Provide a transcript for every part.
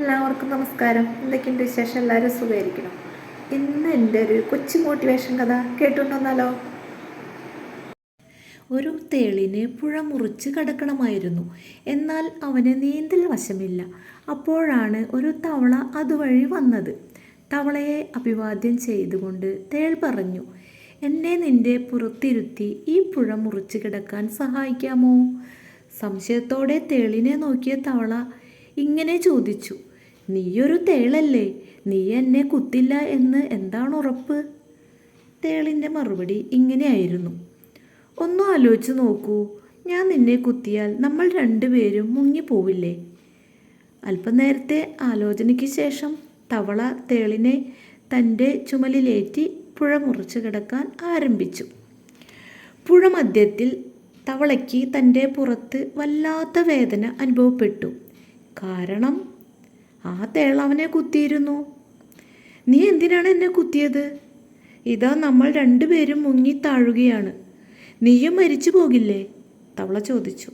എല്ലാവർക്കും നമസ്കാരം. എന്തൊക്കെയുണ്ട് വിശേഷം? എല്ലാവരും സുഖമായിരിക്കണം ഇന്ന് എന്റെ ഒരു കൊച്ചു മോട്ടിവേഷൻ കഥ കേട്ടുകൊണ്ടുവന്നാലോ ഒരു തേളിന് പുഴ മുറിച്ച് കടക്കണമായിരുന്നു. എന്നാൽ അവന് നീന്തൽ വശമില്ല. അപ്പോഴാണ് ഒരു തവള അതുവഴി വന്നത്. തവളയെ അഭിവാദ്യം ചെയ്തുകൊണ്ട് തേൾ പറഞ്ഞു എന്നെ നിന്റെ പുറത്തിരുത്തി ഈ പുഴ മുറിച്ച് കിടക്കാൻ സഹായിക്കാമോ? സംശയത്തോടെ തേളിനെ നോക്കിയ തവള ഇങ്ങനെ ചോദിച്ചു നീയൊരു തേളല്ലേ? നീ എന്നെ കുത്തില്ല എന്ന് എന്താണ് ഉറപ്പ്? തേളിന്റെ മറുപടി ഇങ്ങനെയായിരുന്നു. ഒന്നും ആലോചിച്ച് നോക്കൂ. ഞാൻ നിന്നെ കുത്തിയാൽ നമ്മൾ രണ്ടുപേരും മുങ്ങിപ്പോവില്ലേ? അല്പനേരത്തെ ആലോചനയ്ക്ക് ശേഷം തവള തേളിനെ തന്റെ ചുമലിലേറ്റി പുഴ മുറിച്ച് കിടക്കാൻ ആരംഭിച്ചു. പുഴ മധ്യത്തിൽ തവളയ്ക്ക് തന്റെ പുറത്ത് വല്ലാത്ത വേദന അനുഭവപ്പെട്ടു. കാരണം ആ തേള അവനെ കുത്തിയിരുന്നു. നീ എന്തിനാണ് എന്നെ കുത്തിയത്? ഇതാ നമ്മൾ രണ്ടുപേരും മുങ്ങി താഴുകയാണ്. നീയും മരിച്ചു പോകില്ലേ? തവള ചോദിച്ചു.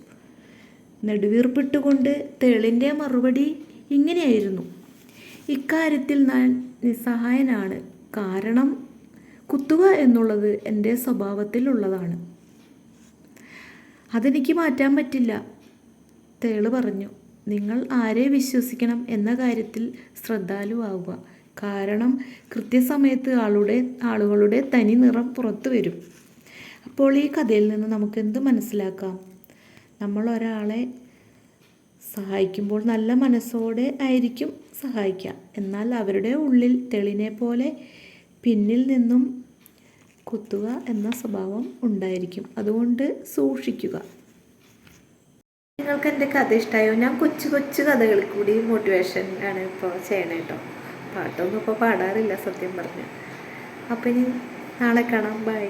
നെടുവീർപ്പിട്ടുകൊണ്ട് തേളിന്റെ മറുപടി ഇങ്ങനെയായിരുന്നു. ഇക്കാര്യത്തിൽ ഞാൻ നിസ്സഹായനാണ്. കാരണം കുത്തുക എന്നുള്ളത് എന്റെ സ്വഭാവത്തിലുള്ളതാണ് അതെനിക്ക് മാറ്റാൻ പറ്റില്ല തേൾ പറഞ്ഞു. നിങ്ങൾ ആരെ വിശ്വസിക്കണം എന്ന കാര്യത്തിൽ ശ്രദ്ധാലുവാവുക. കാരണം കൃത്യസമയത്ത് ആളുടെ ആളുകളുടെ തനി നിറം പുറത്തു വരും. അപ്പോൾ ഈ കഥയിൽ നിന്ന് നമുക്ക് എന്ത് മനസ്സിലാക്കാം? നമ്മൾ ഒരാളെ സഹായിക്കുമ്പോൾ നല്ല മനസ്സോടെ ആയിരിക്കും സഹായിക്കുക. എന്നാൽ അവരുടെ ഉള്ളിൽ തെളിനെ പോലെ പിന്നിൽ നിന്നും കുത്തുക എന്ന സ്വഭാവം ഉണ്ടായിരിക്കും. അതുകൊണ്ട് സൂക്ഷിക്കുക. നിങ്ങൾക്ക് എന്റെ കഥ ഇഷ്ടമായോ ഞാൻ കൊച്ചു കൊച്ചു കഥകൾ കൂടി മോട്ടിവേഷൻ ആണ് ഇപ്പോൾ ചെയ്യണേ കേട്ടോ പാട്ടൊന്നും ഇപ്പോൾ പാടാറില്ല സത്യം പറഞ്ഞാൽ അപ്പം ഇനി നാളെ കാണാം. ബൈ